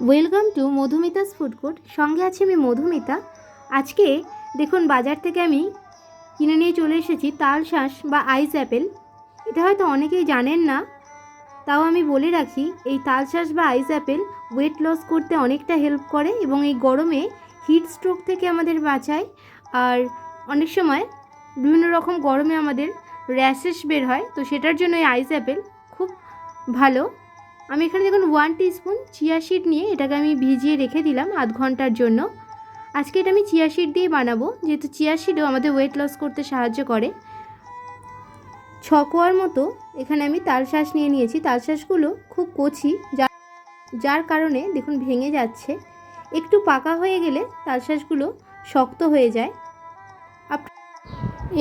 Welcome to Madhumita's food court. সঙ্গে আছি আমি মধুমিতা। আজকে দেখুন, বাজার থেকে আমি কিনে নিয়ে চলে এসেছি তাল শাঁস বা আইস অ্যাপেল। এটা হয়তো অনেকেই জানেন না, তাও আমি বলে রাখি, এই তাল শাঁস বা আইস অ্যাপেল ওয়েট লস করতে অনেকটা হেল্প করে এবং এই গরমে হিট স্ট্রোক থেকে আমাদের বাঁচায়। আর অনেক সময় বিভিন্ন রকম গরমে আমাদের র্যাশেস বের হয়, তো সেটার জন্য এই আইস অ্যাপেল খুব ভালো। আমি এখানে দেখুন ওয়ান স্পুন চিয়া সিড নিয়ে এটাকে আমি ভিজিয়ে রেখে দিলাম আধ ঘণ্টার জন্য। আজকে এটা আমি চিয়া সিড দিয়ে বানাবো, যেহেতু চিয়া সিডও আমাদের ওয়েট লস করতে সাহায্য করে। ছ কোয়ার মতো এখানে আমি তালশ্বাস নিয়ে নিয়েছি। তালশ্বাসগুলো খুব কচি, যা যার কারণে দেখুন ভেঙে যাচ্ছে। একটু পাকা হয়ে গেলে তালশ্বাসগুলো শক্ত হয়ে যায়।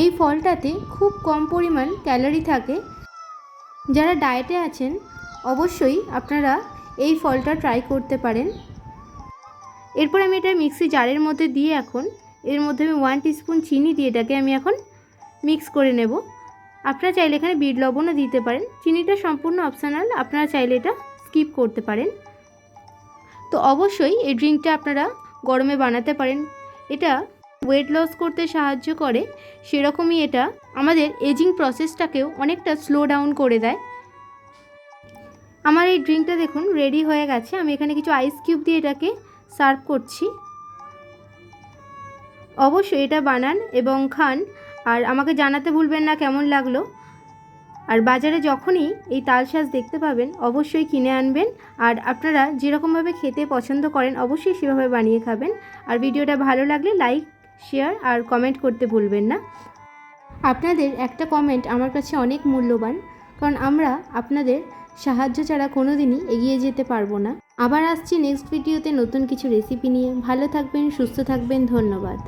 এই ফলটাতে খুব কম পরিমাণ ক্যালোরি থাকে। যারা ডায়েটে আছেন অবশ্যই আপনারা এই ফলটা ট্রাই করতে পারেন। এরপর আমি এটা মিক্সি জারের মধ্যে দিয়ে এখন, এর মধ্যে আমি ওয়ান টিস্পুন চিনি দিয়ে এটাকে আমি এখন মিক্স করে নেব। আপনারা চাইলে এখানে বিট লবণও দিতে পারেন। চিনিটা সম্পূর্ণ অপশনাল আপনারা চাইলে এটা স্কিপ করতে পারেন। তো অবশ্যই এই ড্রিঙ্কটা আপনারা গরমে বানাতে পারেন। এটা ওয়েট লস করতে সাহায্য করে। সেরকমই এটা আমাদের এজিং প্রসেসটাকেও অনেকটা স্লো ডাউন করে দেয়। আমার এই ড্রিঙ্কটা দেখুন রেডি হয়ে গেছে। আমি এখানে কিছু আইস কিউব দিয়ে এটাকে সার্ভ করছি। অবশ্যই এটা বানান এবং খান। আর আমাকে জানাতে ভুলবেন না কেমন লাগল। আর বাজারে যখনই এই তালশাঁস দেখতে পাবেন, অবশ্যই কিনে আনবেন। আর আপনারা যেরকমভাবে খেতে পছন্দ করেন, অবশ্যই সেভাবে বানিয়ে খাবেন। আর ভিডিওটা ভালো লাগলে লাইক শেয়ার আর কমেন্ট করতে ভুলবেন না। আপনাদের একটা কমেন্ট আমার কাছে অনেক মূল্যবান। কারণ আমরা আপনাদের সাহায্য ছাড়া কোনো দিনই এগিয়ে যেতে পারব না। আবার আসছি নেক্সট ভিডিওতে নতুন কিছু রেসিপি নিয়ে। ভালো থাকবেন, সুস্থ থাকবেন, ধন্যবাদ।